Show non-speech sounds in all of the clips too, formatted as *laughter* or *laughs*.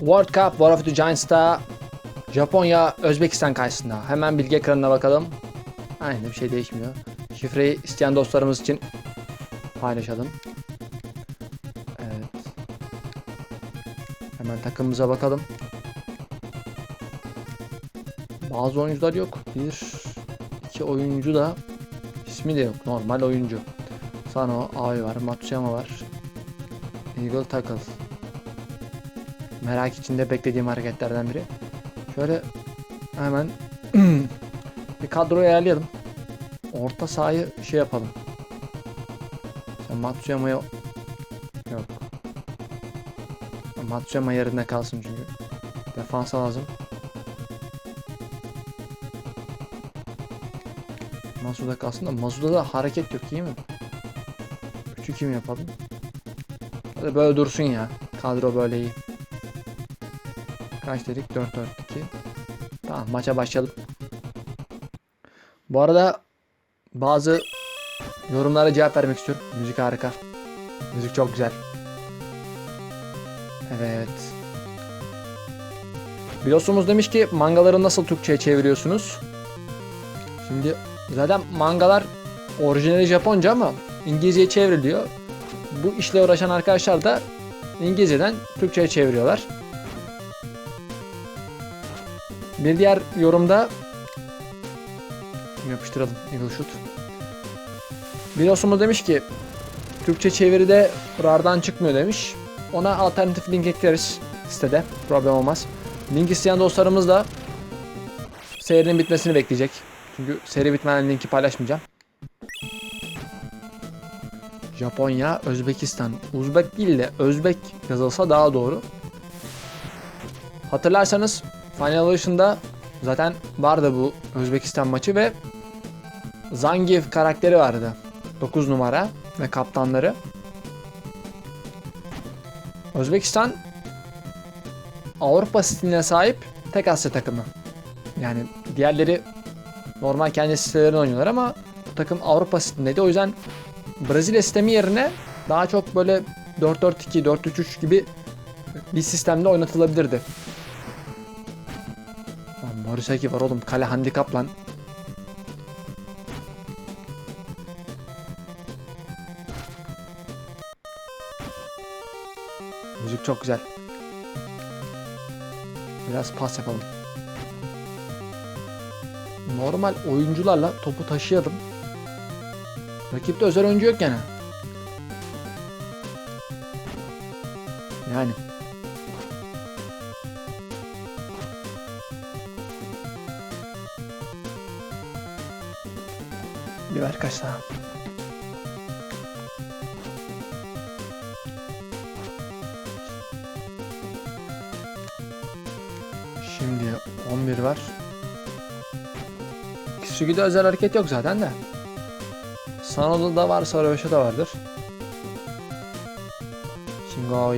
World Cup War of the Giants'ta Japonya Özbekistan karşısında. Hemen bilgi ekranına bakalım. Aynı bir şey değişmiyor. Şifreyi isteyen dostlarımız için paylaşalım. Evet. Hemen takımımıza bakalım. Bazı oyuncular yok. Bir, iki oyuncu da ismi de yok. Normal oyuncu. Sano, Aoi var, Matsuyama var. Eagle Tackle. Merak içinde beklediğim hareketlerden biri. Şöyle hemen *clears throat* bir kadro ayarlayalım. Orta sahayı şey yapalım. Sen Matsuyama'ya yok. Matsuyama yerinde kalsın çünkü. Defans lazım. Masuda kalsın da Masuda da hareket yok iyi mi? 3'ü kim yapalım? Böyle dursun ya. Kadro böyle iyi. Kaç dedik? 4-4-2. Tamam maça başlayalım. Bu arada bazı yorumlara cevap vermek istiyorum. Müzik harika. Müzik çok güzel. Evet. Biliyorsunuz demiş ki mangaları nasıl Türkçe'ye çeviriyorsunuz? Şimdi zaten mangalar orijinali Japonca ama İngilizceye çevriliyor. Bu işle uğraşan arkadaşlar da İngilizceden Türkçe'ye çeviriyorlar. Bir diğer yorumda yapıştıralım Eagle Shoot. Bir dostumuz demiş ki Türkçe çeviride RAR'dan çıkmıyor demiş. Ona alternatif link ekleriz sitede. Problem olmaz. Link isteyen dostlarımız da serinin bitmesini bekleyecek. Çünkü seri bitmeden linki paylaşmayacağım. Japonya, Özbekistan. Uzbek değil de Özbek yazılsa daha doğru. Hatırlarsanız Final Edition'da zaten vardı bu Özbekistan maçı ve Zangief karakteri vardı. 9 numara ve kaptanları. Özbekistan Avrupa stiline sahip tek Asya takımı. Yani diğerleri normal kendi sitelerinde oynuyorlar ama bu takım Avrupa stilindeydi. O yüzden Brezilya sistemi yerine daha çok böyle 4-4-2, 4-3-3 gibi bir sistemde oynatılabilirdi. Lan Morisaki var oğlum. Kale handikap lan. Müzik çok güzel. Biraz pas yapalım. Normal oyuncularla topu taşıyalım. Rakipte özel oyuncu yok gene. Yani. Kaç daha. Şimdi 11 var. Kisugi'de özel hareket yok zaten de. Sano'da da var, Sarabeş'e de vardır.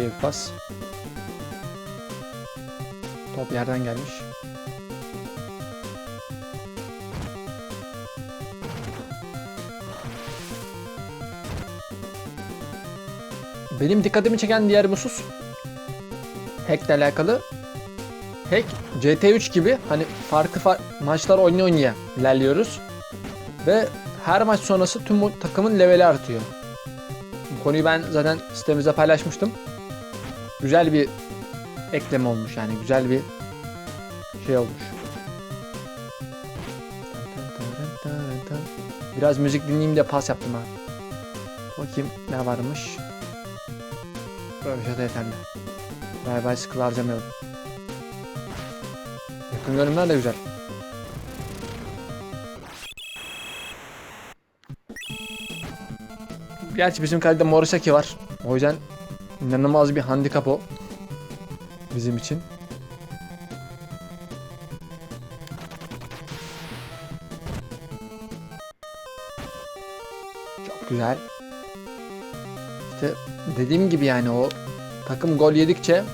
Bir pas. Top yerden gelmiş. Benim dikkatimi çeken diğer bir husus Hack'le alakalı. Hack CT3 gibi hani farklı far maçlar oynaya oynaya ilerliyoruz. Ve her maç sonrası tüm takımın leveli artıyor. Bu konuyu ben zaten sitemizde paylaşmıştım. Güzel bir ekleme olmuş yani güzel bir şey olmuş. Biraz müzik dinleyeyim de pas yaptım ha. Bakayım ne varmış. Yeterli. Bay bay sıkılı harcamayalım. Yakın görünümler de güzel. Gerçi bizim kalede Morisaki var. O yüzden inanılmaz bir handikap o. Bizim için. Çok güzel. İşte dediğim gibi yani o takım gol yedikçe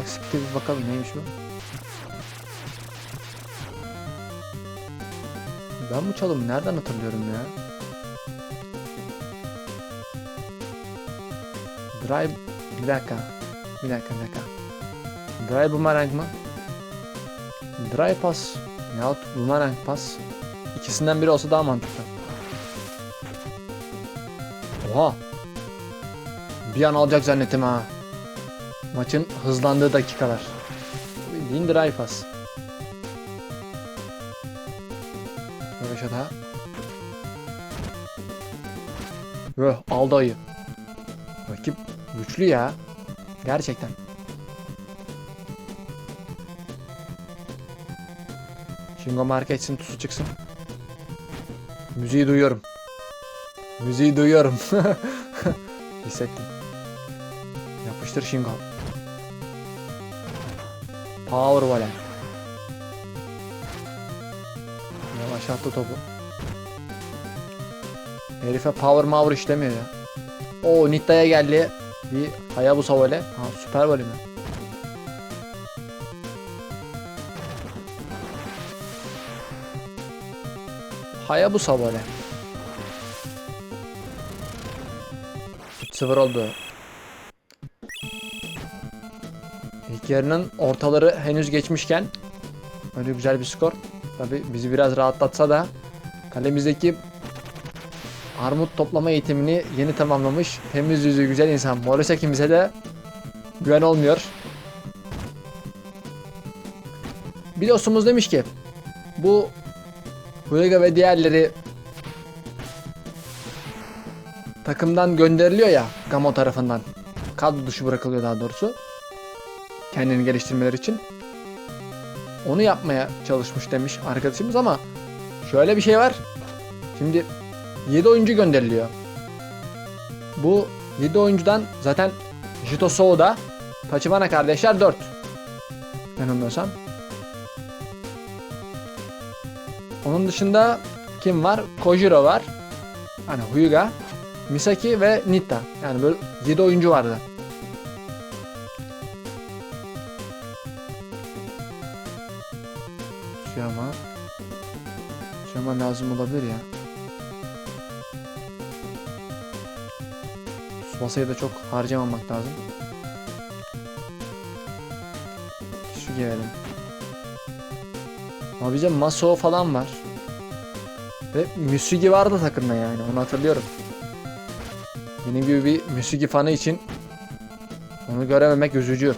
eksikte bir bakalım neymiş bu. Ben bu çalımı nereden hatırlıyorum ya? Drive bir dakika. Bir dakika bir dakika. Dry boomerang mı? Dry pass yahut boomerang pass. İkisinden biri olsa daha mantıklı. Oha. Bir an alacak zannettim ha. Maçın hızlandığı dakikalar. Bildiğin dry pass. Röveşata. Öh aldı ayı. Rakip güçlü ya. Gerçekten. Shingo marka etsin tusu çıksın. Müziği duyuyorum. Müziği duyuyorum. *laughs* Hissettim. Yapıştır Shingo. Power volley. Yavaş attı topu. Herife power power işlemiyor ya. O Nitta'ya geldi. Bir Hayabusa voley. Ha süper voley mi? Hayabusa voley. 3-0 oldu. Yarının ortaları henüz geçmişken öyle güzel bir skor. Tabi bizi biraz rahatlatsa da kalemizdeki armut toplama eğitimini yeni tamamlamış temiz yüzü güzel insan Morisaki'mize de güven olmuyor. Bir dostumuz demiş ki bu Huyega ve diğerleri takımdan gönderiliyor ya Gamo tarafından. Kadro dışı bırakılıyor daha doğrusu. Kendini geliştirmeleri için. Onu yapmaya çalışmış demiş arkadaşımız ama şöyle bir şey var. Şimdi 7 oyuncu gönderiliyor. Bu 7 oyuncudan zaten Jito Souda, Tachibana kardeşler 4. Yanılmıyorsam. Onun dışında kim var? Kojiro var. Hani Huyuga, Misaki ve Nitta. Yani böyle 7 oyuncu vardı. Suyama. Suyama lazım olabilir ya. Tsubasa'yı da çok harcamamak lazım. Şu gelelim. Ama bize Maso falan var. Ve Musugi vardı takımda yani onu hatırlıyorum. Benim gibi bir Musugi fanı için onu görememek üzücü.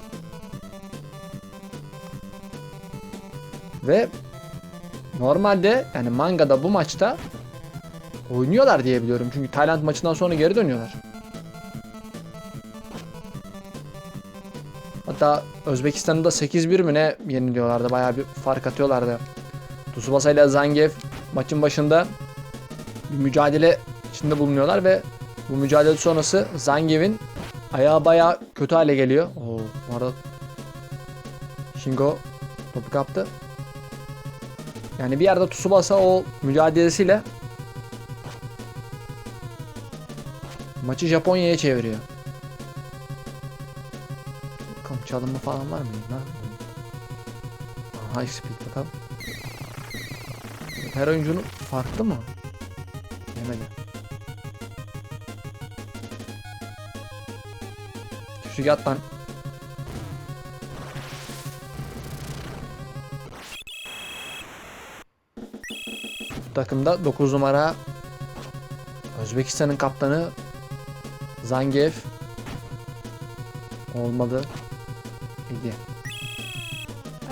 Ve normalde yani mangada bu maçta oynuyorlar diye biliyorum. Çünkü Tayland maçından sonra geri dönüyorlar. Hatta Özbekistan'da 8-1 mi ne yeniliyorlardı. Bayağı bir fark atıyorlardı. Tsubasa ile Zangief maçın başında bir mücadele içinde bulunuyorlar ve bu mücadele sonrası Zangief'in ayağı bayağı kötü hale geliyor. Oo, bu arada Shingo topu kaptı. Yani bir yerde Tsubasa o mücadelesiyle maçı Japonya'ya çeviriyor. Bakalım çalımı falan var mı? Lan? High speed bakalım. Her oyuncunun farklı mı? Yemedi. Şu yat. Takımda 9 numara Özbekistan'ın kaptanı Zangief olmadı. İyi.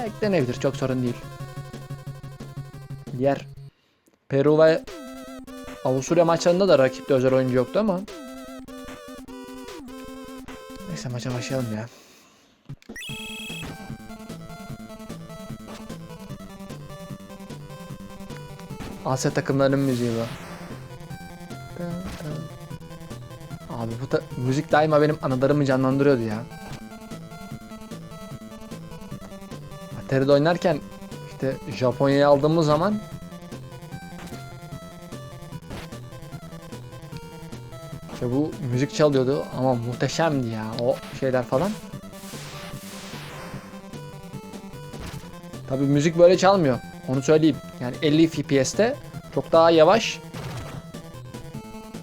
Eklenebilir çok sorun değil. Diğer Peru ve Avusturya maçlarında da rakipte özel oyuncu yoktu ama Neyse maça başlayalım ya. Asya takımlarının müziği bu. Abi bu da müzik daima benim anılarımı canlandırıyordu ya. Atari'de oynarken işte Japonya'yı aldığımız zaman işte bu müzik çalıyordu ama muhteşemdi ya o şeyler falan. Tabi müzik böyle çalmıyor. Onu söyleyeyim. Yani 50 FPS'te çok daha yavaş.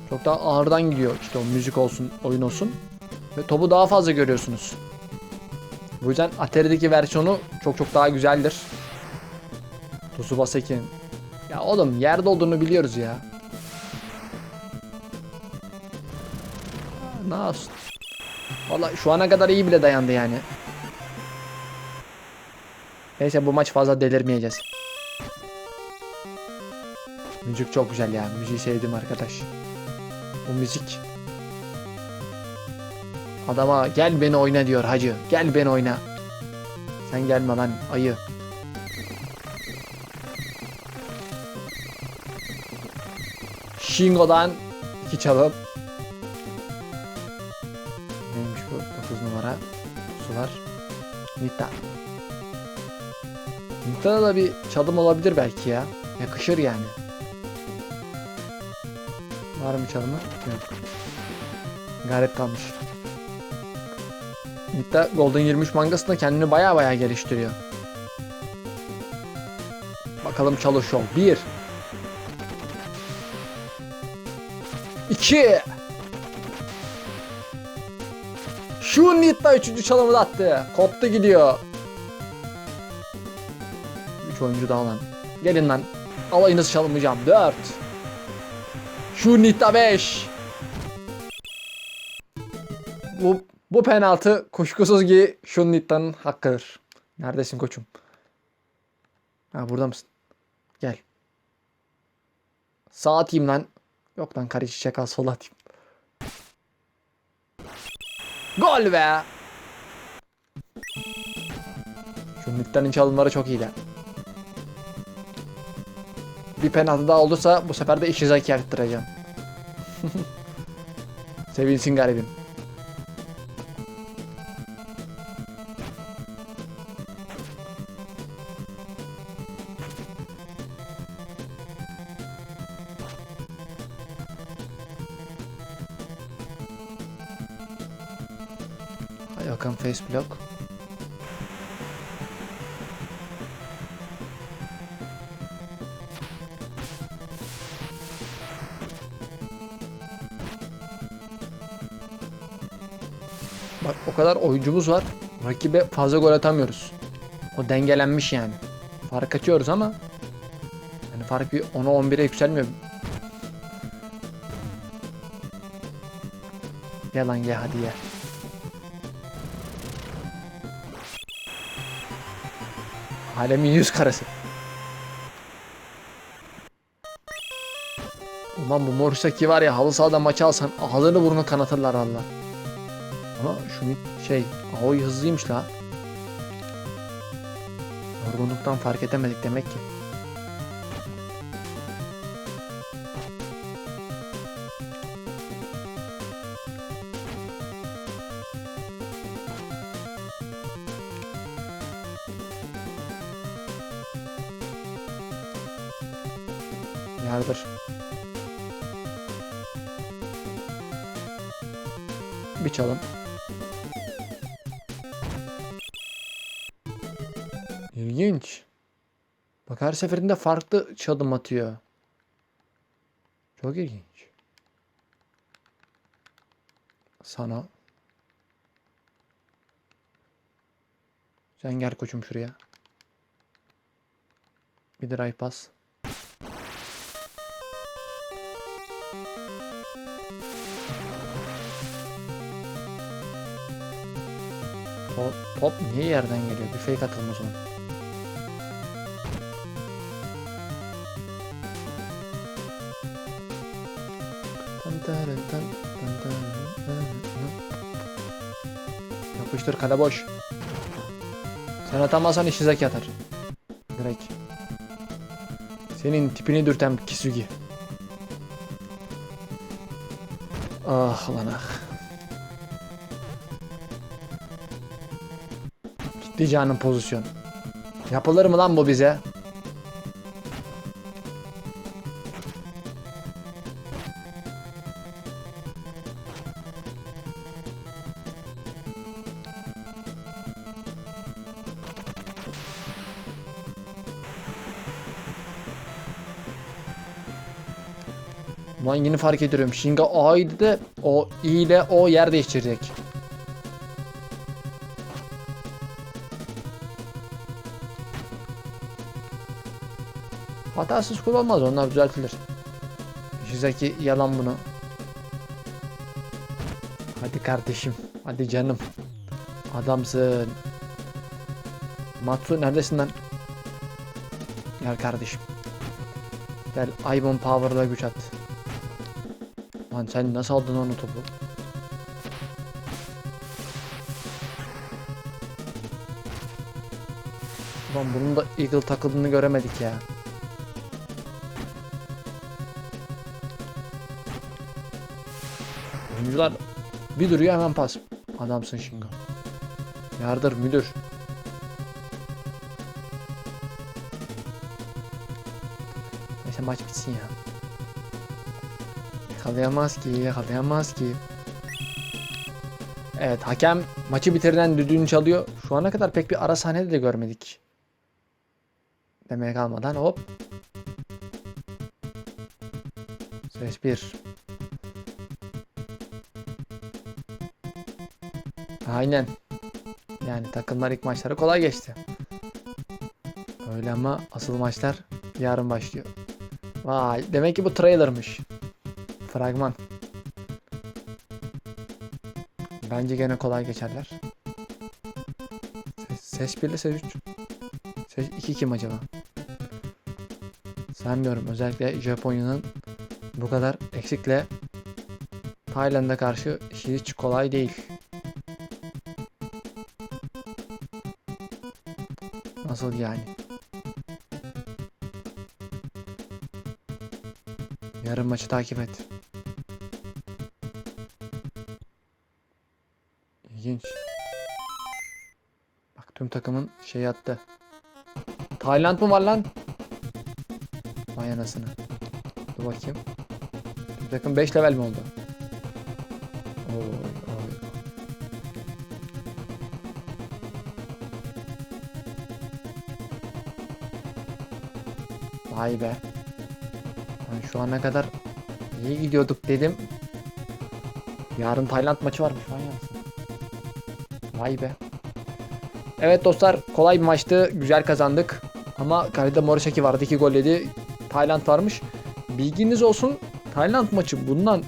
Çok daha ağırdan gidiyor işte o müzik olsun, oyun olsun. Ve topu daha fazla görüyorsunuz. Bu yüzden Atari'deki versiyonu çok çok daha güzeldir. Tsubasa 2'nin. Ya oğlum yerde olduğunu biliyoruz ya. Nasıl? Valla şu ana kadar iyi bile dayandı yani. Neyse bu maç fazla delirmeyeceğiz. Müzik çok güzel ya. Müziği sevdim arkadaş. Bu müzik. Adama gel beni oyna diyor hacı. Gel beni oyna. Sen gelme lan ayı. Shingo'dan iki çalım. Neymiş bu? 9 numara. Sular. Nita. Nita'da da bir çalım olabilir belki ya. Yakışır yani. Var mı çalımı? Yok. Garip kalmış. Nita Golden 23 mangasında kendini baya baya geliştiriyor. Bakalım çalışıyor. 1 2 Şu Nita 3. çalımı da attı. Koptu gidiyor. 3 oyuncu daha lan. Gelin lan. Alayınızı çalmayacağım. 4 Şu Nita 5 Bu bu penaltı kuşkusuz ki şu Nita'nın hakkıdır. Neredesin koçum? Ha burada mısın? Gel. Sağ atayım lan. Yok lan kare çiçek al sola atayım. Gol be. Şu Nita'nın çalımları çok iyi de. Bir penaltı daha olursa bu sefer de Ishizaki arttıracağım. *laughs* Sevinsin garibim. Hay bakalım face block. Bak o kadar oyuncumuz var. Rakibe fazla gol atamıyoruz. O dengelenmiş yani. Fark atıyoruz ama yani fark bir 10'a 11'e yükselmiyor. Gel lan gel hadi gel. Alemin yüz karası. Ulan bu Morisaki var ya halı sahada maçı alsan ağzını burnunu kanatırlar valla. Ama şunu şey Aoy hızlıymış la. Yorgunluktan fark edemedik demek ki. İlginç. Bak her seferinde farklı çalım atıyor. Çok ilginç. Sana. Sen gel koçum şuraya. Bir drive pass. Top, top niye yerden geliyor? Bir fake atalım o Yapıştır kale boş. Sen atamazsan Ishizaki atar. Direkt. Senin tipini dürten Kisugi. Ah lan ah. Ciddi canım pozisyon. Yapılır mı lan bu bize? Ulan yeni fark ediyorum. Shinga A de o I ile O yer değiştirecek. Hatasız kullanmaz onlar düzeltilir. Shizaki yalan bunu. Hadi kardeşim. Hadi canım. Adamsın. Matsu neredesin lan? Gel kardeşim. Gel Aibon Power'la güç at. Lan sen nasıl aldın onu topu? Lan bunun da Eagle takıldığını göremedik ya. Oyuncular bir duruyor hemen pas. Adamsın Shingo. Yardır müdür. Neyse maç bitsin ya. Yakalayamaz ki, yakalayamaz ki. Evet hakem maçı bitirden düdüğünü çalıyor. Şu ana kadar pek bir ara sahnede de görmedik. Demeye kalmadan hop. Ses 1. Aynen. Yani takımlar ilk maçları kolay geçti. Öyle ama asıl maçlar yarın başlıyor. Vay demek ki bu trailermış. Fragman. Bence gene kolay geçerler. Ses, ses 1 ile ses 3. Ses 2 kim acaba? Sanmıyorum. Özellikle Japonya'nın bu kadar eksikle Tayland'a karşı hiç kolay değil. Nasıl yani? Yarın maçı takip et. İlginç. Bak tüm takımın şey attı. Tayland mı var lan? Vay anasını. Dur bakayım. Tüm takım 5 level mi oldu? Oy, oy. Vay be. Ben şu ana kadar iyi gidiyorduk dedim. Yarın Tayland maçı varmış. Vay anasını. Vay be. Evet dostlar kolay bir maçtı. Güzel kazandık. Ama kalede Morishaki vardı. 2 gol yedi. Tayland varmış. Bilginiz olsun. Tayland maçı bundan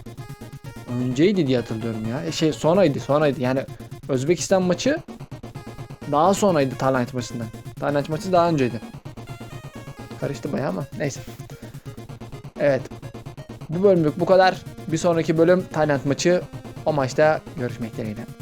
önceydi diye hatırlıyorum ya. E şey sonraydı sonraydı. Yani Özbekistan maçı daha sonraydı Tayland maçından. Tayland maçı daha önceydi. Karıştı bayağı ama neyse. Evet. Bu bölümlük bu kadar. Bir sonraki bölüm Tayland maçı. O maçta görüşmek dileğiyle.